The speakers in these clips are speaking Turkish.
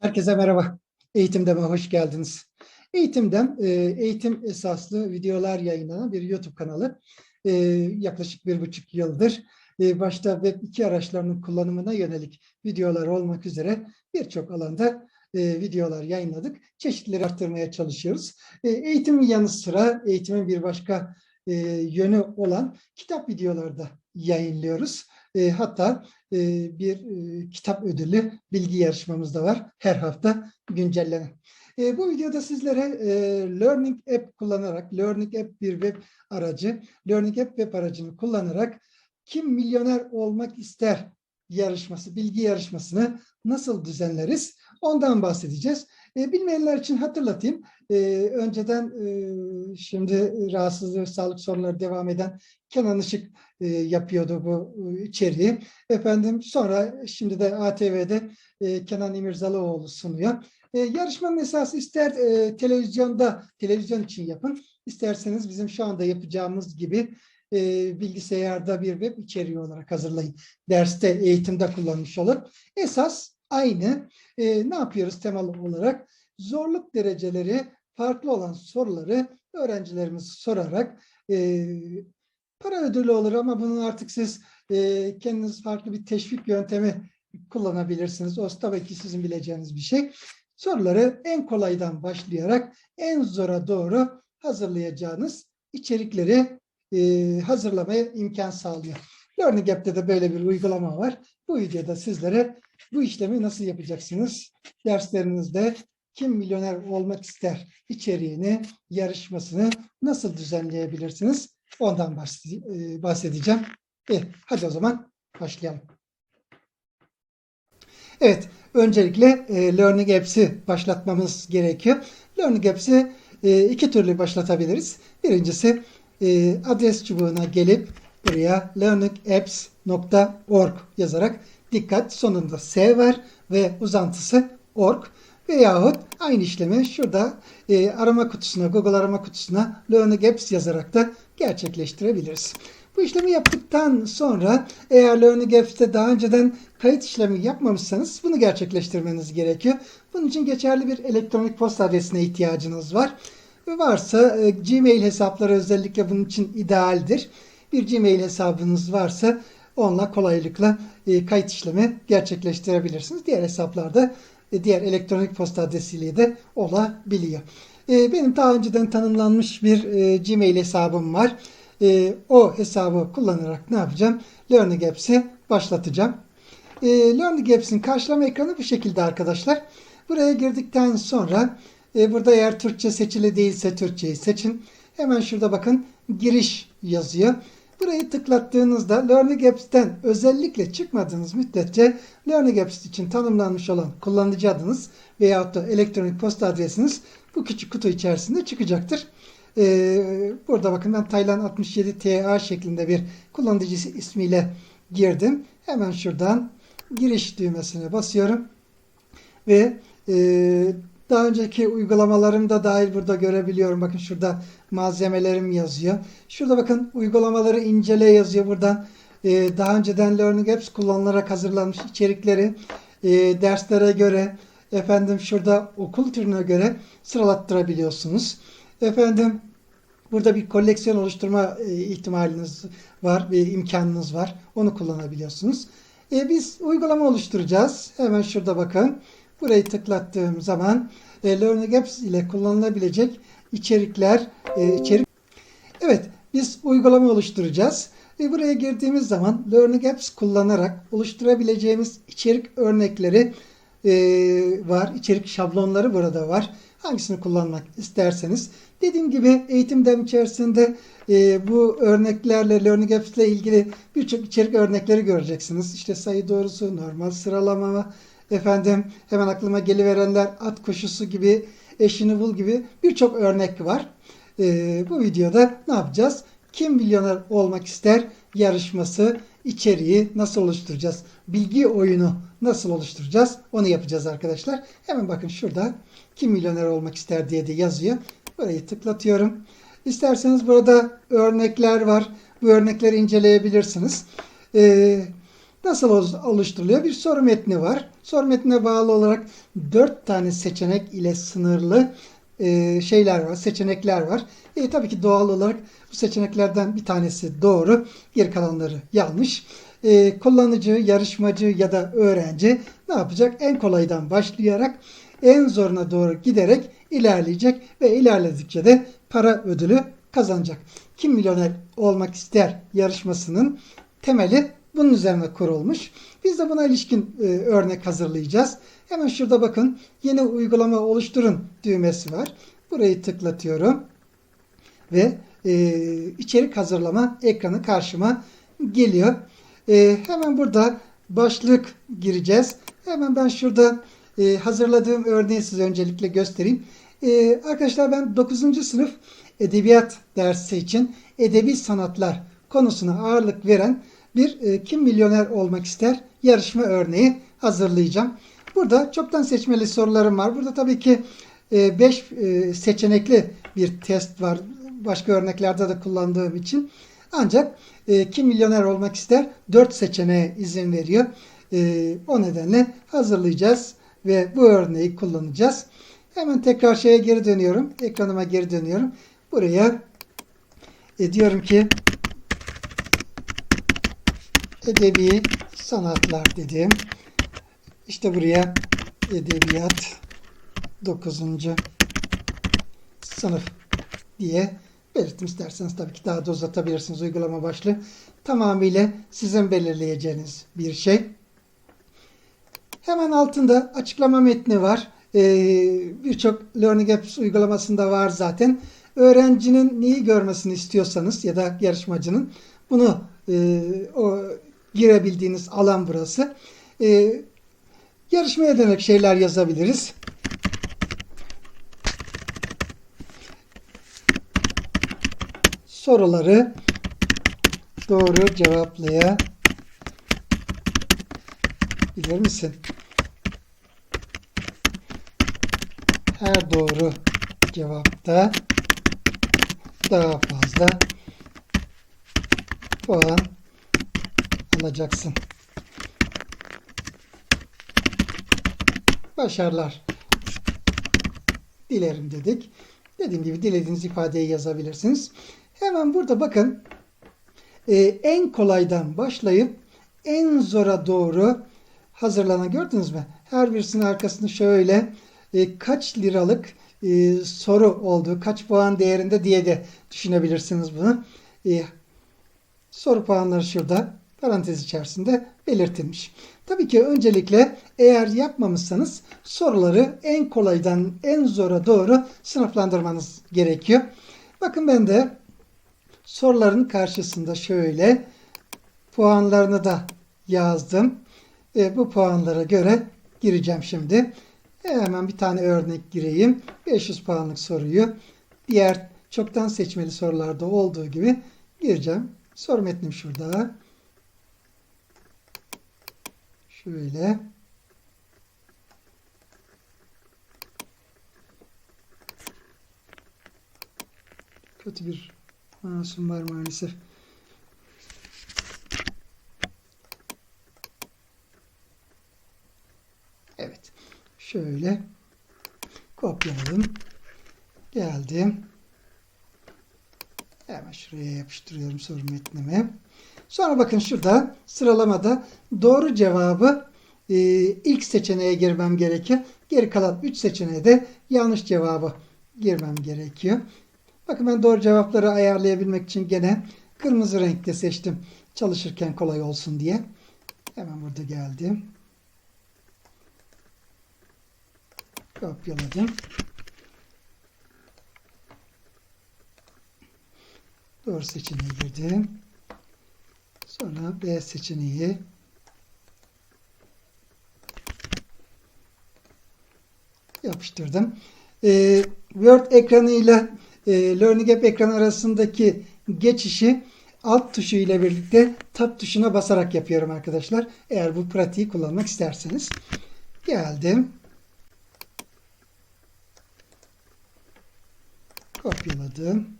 Herkese merhaba. Eğitimdeme hoş geldiniz. Eğitimden e, eğitim esaslı videolar yayınlanan bir YouTube kanalı. E, yaklaşık bir buçuk yıldır e, başta Web 2 araçlarının kullanımına yönelik videolar olmak üzere birçok alanda videolar yayınladık. Çeşitleri arttırmaya çalışıyoruz. Eğitimin yanı sıra eğitimin bir başka yönü olan kitap videoları da yayınlıyoruz. E, hatta e, bir e, kitap ödüllü bilgi yarışmamız da var. Her hafta güncellenen. E, bu videoda sizlere e, Learning App kullanarak, Learning App bir web aracı, Learning App web aracını kullanarak kim milyoner olmak ister yarışması, bilgi yarışmasını nasıl düzenleriz? Ondan bahsedeceğiz. E, bilmeyenler için hatırlatayım. E, önceden e, şimdi rahatsızlığı, sağlık sorunları devam eden Kenan Işık e, yapıyordu bu e, içeriği. Efendim sonra şimdi de ATV'de e, Kenan İmirzalıoğlu sunuyor. E, yarışmanın esası ister e, televizyonda, televizyon için yapın, isterseniz bizim şu anda yapacağımız gibi e, bilgisayarda bir web içeriği olarak hazırlayın. Derste, eğitimde kullanmış olun. Esas aynı. E, ne yapıyoruz temel olarak? Zorluk dereceleri farklı olan soruları öğrencilerimiz sorarak e, para ödülü olur ama bunun artık siz e, kendiniz farklı bir teşvik yöntemi kullanabilirsiniz. O tabii ki sizin bileceğiniz bir şey. Soruları en kolaydan başlayarak en zora doğru hazırlayacağınız içerikleri e, hazırlamaya imkan sağlıyor. Learning App'te de böyle bir uygulama var. Bu videoda sizlere bu işlemi nasıl yapacaksınız? Derslerinizde kim milyoner olmak ister içeriğini, yarışmasını nasıl düzenleyebilirsiniz? Ondan bahsedeceğim. E, hadi o zaman başlayalım. Evet, öncelikle e, Learning Apps'i başlatmamız gerekiyor. Learning Apps'i e, iki türlü başlatabiliriz. Birincisi e, adres çubuğuna gelip buraya learningapps.org yazarak dikkat sonunda S var ve uzantısı org veyahut aynı işlemi şurada e, arama kutusuna, Google arama kutusuna Learning yazarak da gerçekleştirebiliriz. Bu işlemi yaptıktan sonra eğer Learning Apps'te daha önceden kayıt işlemi yapmamışsanız bunu gerçekleştirmeniz gerekiyor. Bunun için geçerli bir elektronik posta adresine ihtiyacınız var. Varsa e, Gmail hesapları özellikle bunun için idealdir. Bir Gmail hesabınız varsa onunla kolaylıkla e, kayıt işlemi gerçekleştirebilirsiniz. Diğer hesaplarda e, diğer elektronik posta adresiyle de olabiliyor. E, benim daha önceden tanımlanmış bir e, Gmail hesabım var. O hesabı kullanarak ne yapacağım? Learning Apps'i başlatacağım. E, Learning Apps'in karşılama ekranı bu şekilde arkadaşlar. Buraya girdikten sonra burada eğer Türkçe seçili değilse Türkçeyi seçin. Hemen şurada bakın giriş yazıyor. Burayı tıklattığınızda Learning Apps'ten özellikle çıkmadığınız müddetçe Learning Apps için tanımlanmış olan kullanıcı adınız veyahut da elektronik posta adresiniz bu küçük kutu içerisinde çıkacaktır. Ee, burada bakın ben Taylan 67 TA şeklinde bir kullanıcı ismiyle girdim. Hemen şuradan giriş düğmesine basıyorum. Ve e, daha önceki uygulamalarım da dahil burada görebiliyorum. Bakın şurada malzemelerim yazıyor. Şurada bakın uygulamaları incele yazıyor. Buradan e, daha önceden Learning Apps kullanılarak hazırlanmış içerikleri e, derslere göre efendim şurada okul türüne göre sıralattırabiliyorsunuz. Efendim burada bir koleksiyon oluşturma e, ihtimaliniz var, bir imkanınız var. Onu kullanabiliyorsunuz. E, biz uygulama oluşturacağız. Hemen şurada bakın. Burayı tıklattığım zaman e, Learning Apps ile kullanılabilecek içerikler, e, içerik. Evet, biz uygulama oluşturacağız. Ve buraya girdiğimiz zaman Learning Apps kullanarak oluşturabileceğimiz içerik örnekleri e, var. İçerik şablonları burada var. Hangisini kullanmak isterseniz. Dediğim gibi eğitimden içerisinde e, bu örneklerle Learning Apps ile ilgili birçok içerik örnekleri göreceksiniz. İşte sayı doğrusu, normal sıralama, efendim hemen aklıma geliverenler at koşusu gibi, eşini bul gibi birçok örnek var. E, bu videoda ne yapacağız? Kim milyoner olmak ister yarışması içeriği nasıl oluşturacağız? Bilgi oyunu nasıl oluşturacağız? Onu yapacağız arkadaşlar. Hemen bakın şurada kim milyoner olmak ister diye de yazıyor. Burayı tıklatıyorum. İsterseniz burada örnekler var. Bu örnekleri inceleyebilirsiniz. Ee, nasıl ol- oluşturuluyor? Bir soru metni var. Soru metnine bağlı olarak 4 tane seçenek ile sınırlı e, şeyler var, seçenekler var. E, tabii ki doğal olarak bu seçeneklerden bir tanesi doğru, geri kalanları yanlış. E, kullanıcı, yarışmacı ya da öğrenci ne yapacak? En kolaydan başlayarak en zoruna doğru giderek ilerleyecek ve ilerledikçe de para ödülü kazanacak. Kim milyoner olmak ister yarışmasının temeli bunun üzerine kurulmuş. Biz de buna ilişkin e, örnek hazırlayacağız. Hemen şurada bakın yeni uygulama oluşturun düğmesi var. Burayı tıklatıyorum ve e, içerik hazırlama ekranı karşıma geliyor. E, hemen burada başlık gireceğiz. Hemen ben şurada e, hazırladığım örneği size öncelikle göstereyim. E, arkadaşlar ben 9. sınıf edebiyat dersi için edebi sanatlar konusuna ağırlık veren bir e, kim milyoner olmak ister yarışma örneği hazırlayacağım. Burada çoktan seçmeli sorularım var. Burada tabii ki 5 seçenekli bir test var. Başka örneklerde de kullandığım için. Ancak e, kim milyoner olmak ister 4 seçeneğe izin veriyor. E, o nedenle hazırlayacağız ve bu örneği kullanacağız. Hemen tekrar şeye geri dönüyorum. Ekranıma geri dönüyorum. Buraya e, diyorum ki edebi sanatlar dedim. İşte buraya edebiyat 9. sınıf diye belirttim. isterseniz tabii ki daha da uzatabilirsiniz uygulama başlığı. Tamamıyla sizin belirleyeceğiniz bir şey. Hemen altında açıklama metni var. Ee, Birçok Learning Apps uygulamasında var zaten. Öğrencinin neyi görmesini istiyorsanız ya da yarışmacının bunu e, o girebildiğiniz alan burası. E, yarışmaya dönük şeyler yazabiliriz. Soruları doğru cevaplayabilir misin? Her doğru cevapta daha fazla puan alacaksın. Başarılar dilerim dedik. Dediğim gibi dilediğiniz ifadeyi yazabilirsiniz. Hemen burada bakın e, en kolaydan başlayıp en zora doğru hazırlanan gördünüz mü? Her birisinin arkasında şöyle e, kaç liralık e, soru olduğu, kaç puan değerinde diye de düşünebilirsiniz bunu. E, soru puanları şurada parantez içerisinde belirtilmiş. Tabii ki öncelikle eğer yapmamışsanız soruları en kolaydan en zora doğru sınıflandırmanız gerekiyor. Bakın ben de soruların karşısında şöyle puanlarını da yazdım. E, bu puanlara göre gireceğim şimdi. E, hemen bir tane örnek gireyim. 500 puanlık soruyu diğer çoktan seçmeli sorularda olduğu gibi gireceğim. Soru metnim şurada. Şöyle. Kötü bir mouse'um var maalesef. Evet. Şöyle kopyaladım. Geldim. Hemen şuraya yapıştırıyorum soru metnimi. Sonra bakın şurada sıralamada doğru cevabı e, ilk seçeneğe girmem gerekiyor. Geri kalan 3 seçeneğe de yanlış cevabı girmem gerekiyor. Bakın ben doğru cevapları ayarlayabilmek için gene kırmızı renkte seçtim. Çalışırken kolay olsun diye. Hemen burada geldim. Kopyaladım. Doğru seçeneğe girdim. Sonra B seçeneği yapıştırdım. Ee, Word ekranıyla e, Learning App ekranı arasındaki geçişi alt tuşu ile birlikte Tab tuşuna basarak yapıyorum arkadaşlar. Eğer bu pratiği kullanmak isterseniz. Geldim. Kopyaladım.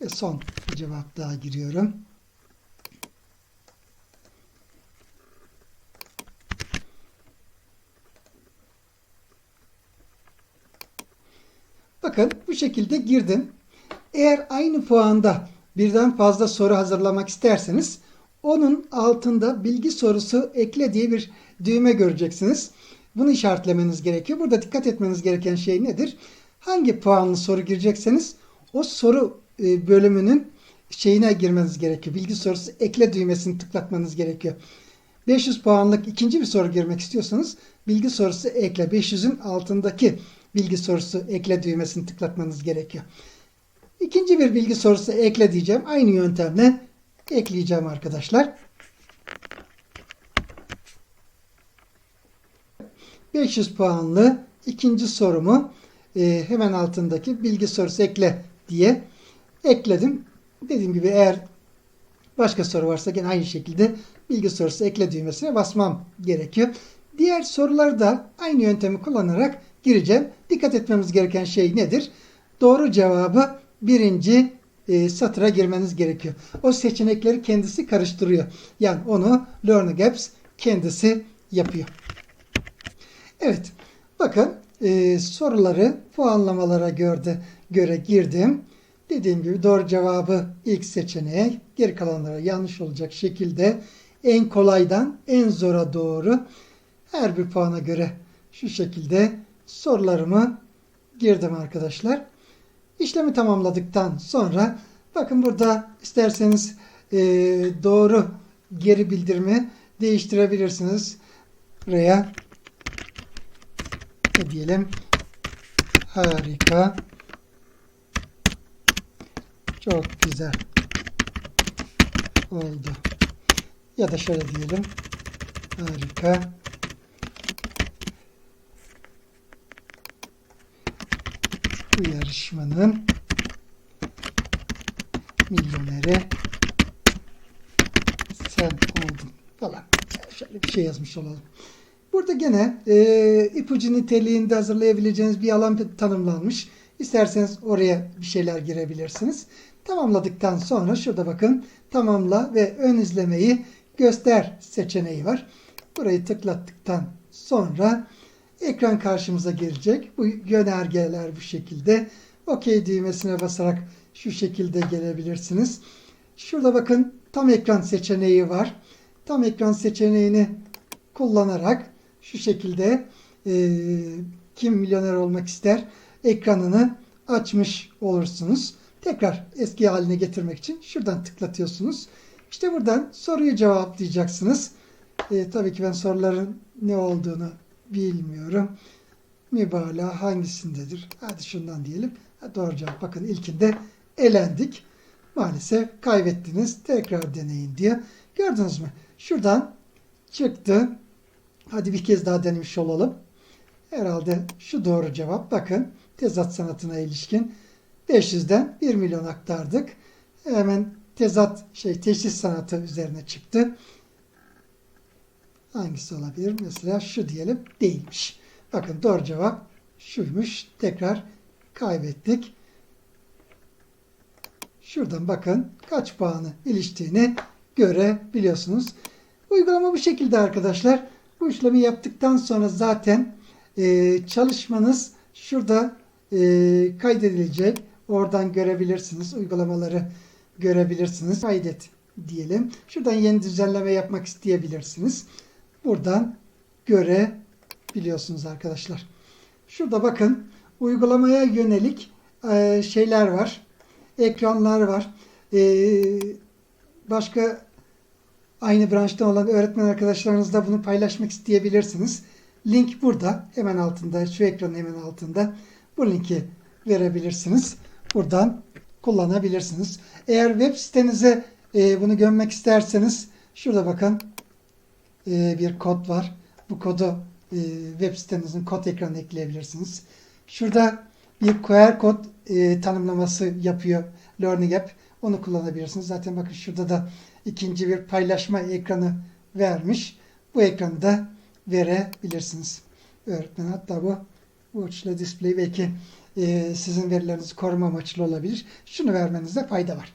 Ve son bir cevap daha giriyorum. Bakın bu şekilde girdim. Eğer aynı puanda birden fazla soru hazırlamak isterseniz onun altında bilgi sorusu ekle diye bir düğme göreceksiniz. Bunu işaretlemeniz gerekiyor. Burada dikkat etmeniz gereken şey nedir? Hangi puanlı soru girecekseniz o soru bölümünün şeyine girmeniz gerekiyor. Bilgi sorusu ekle düğmesini tıklatmanız gerekiyor. 500 puanlık ikinci bir soru girmek istiyorsanız bilgi sorusu ekle 500'ün altındaki bilgi sorusu ekle düğmesini tıklatmanız gerekiyor. İkinci bir bilgi sorusu ekle diyeceğim. Aynı yöntemle ekleyeceğim arkadaşlar. 500 puanlı ikinci sorumu e, hemen altındaki bilgi sorusu ekle diye ekledim. Dediğim gibi eğer başka soru varsa gene aynı şekilde bilgi sorusu ekle düğmesine basmam gerekiyor. Diğer soruları da aynı yöntemi kullanarak gireceğim. Dikkat etmemiz gereken şey nedir? Doğru cevabı birinci e, satıra girmeniz gerekiyor. O seçenekleri kendisi karıştırıyor. Yani onu Learning Apps kendisi yapıyor. Evet. Bakın e, soruları puanlamalara göre, göre girdim. Dediğim gibi doğru cevabı ilk seçeneğe, geri kalanlara yanlış olacak şekilde en kolaydan en zora doğru her bir puana göre şu şekilde sorularımı girdim arkadaşlar. İşlemi tamamladıktan sonra bakın burada isterseniz e, doğru geri bildirimi değiştirebilirsiniz. Buraya ne diyelim harika çok güzel oldu. Ya da şöyle diyelim. Harika. Bu yarışmanın milyoneri sen oldun falan. Şöyle bir şey yazmış olalım. Burada gene e, ipucu niteliğinde hazırlayabileceğiniz bir alan tanımlanmış. İsterseniz oraya bir şeyler girebilirsiniz. Tamamladıktan sonra şurada bakın tamamla ve ön izlemeyi göster seçeneği var. Burayı tıklattıktan sonra ekran karşımıza gelecek. Bu yönergeler bu şekilde. OK düğmesine basarak şu şekilde gelebilirsiniz. Şurada bakın tam ekran seçeneği var. Tam ekran seçeneğini kullanarak şu şekilde e, kim milyoner olmak ister ekranını açmış olursunuz. Tekrar eski haline getirmek için şuradan tıklatıyorsunuz. İşte buradan soruyu cevaplayacaksınız. E, tabii ki ben soruların ne olduğunu bilmiyorum. Mübalağa hangisindedir? Hadi şundan diyelim. Ha, doğru cevap. Bakın ilkinde elendik. Maalesef kaybettiniz. Tekrar deneyin diye. Gördünüz mü? Şuradan çıktı. Hadi bir kez daha denemiş olalım. Herhalde şu doğru cevap. Bakın tezat sanatına ilişkin 500'den 1 milyon aktardık. Hemen tezat şey teşhis sanatı üzerine çıktı. Hangisi olabilir? Mesela şu diyelim değilmiş. Bakın doğru cevap şuymuş. Tekrar kaybettik. Şuradan bakın kaç puanı iliştiğini görebiliyorsunuz. Uygulama bu şekilde arkadaşlar. Bu işlemi yaptıktan sonra zaten e, çalışmanız şurada e, kaydedilecek. Oradan görebilirsiniz. Uygulamaları görebilirsiniz. Kaydet diyelim. Şuradan yeni düzenleme yapmak isteyebilirsiniz. Buradan görebiliyorsunuz arkadaşlar. Şurada bakın uygulamaya yönelik e, şeyler var. Ekranlar var. E, başka aynı branşta olan öğretmen arkadaşlarınızla bunu paylaşmak isteyebilirsiniz. Link burada. Hemen altında. Şu ekranın hemen altında. Bu linki verebilirsiniz. Buradan kullanabilirsiniz. Eğer web sitenize e, bunu gömmek isterseniz şurada bakın e, bir kod var. Bu kodu e, web sitenizin kod ekranına ekleyebilirsiniz. Şurada bir QR kod e, tanımlaması yapıyor Learning App. Onu kullanabilirsiniz. Zaten bakın şurada da ikinci bir paylaşma ekranı vermiş. Bu ekranı da verebilirsiniz. Öğretmen hatta bu Watch'la display belki e, sizin verilerinizi koruma amaçlı olabilir. Şunu vermenizde fayda var.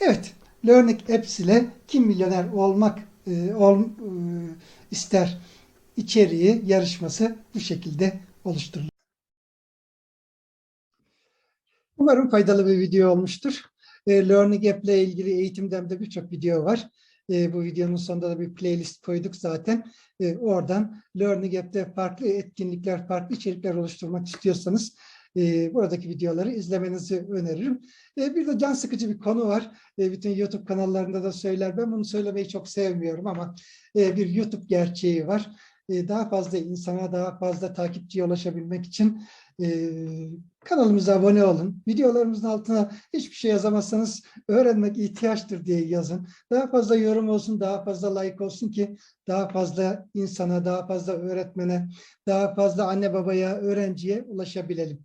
Evet, Learning Apps ile kim milyoner olmak e, ol, e, ister içeriği, yarışması bu şekilde oluşturulur. Umarım faydalı bir video olmuştur. Learning App ile ilgili eğitimden de birçok video var. E, bu videonun sonunda da bir playlist koyduk zaten. E, oradan Learning App'te farklı etkinlikler, farklı içerikler oluşturmak istiyorsanız e, buradaki videoları izlemenizi öneririm. E, bir de can sıkıcı bir konu var. E, bütün YouTube kanallarında da söyler. Ben bunu söylemeyi çok sevmiyorum ama e, bir YouTube gerçeği var. E, daha fazla insana, daha fazla takipçiye ulaşabilmek için e, kanalımıza abone olun. Videolarımızın altına hiçbir şey yazamazsanız öğrenmek ihtiyaçtır diye yazın. Daha fazla yorum olsun, daha fazla like olsun ki daha fazla insana, daha fazla öğretmene, daha fazla anne babaya, öğrenciye ulaşabilelim.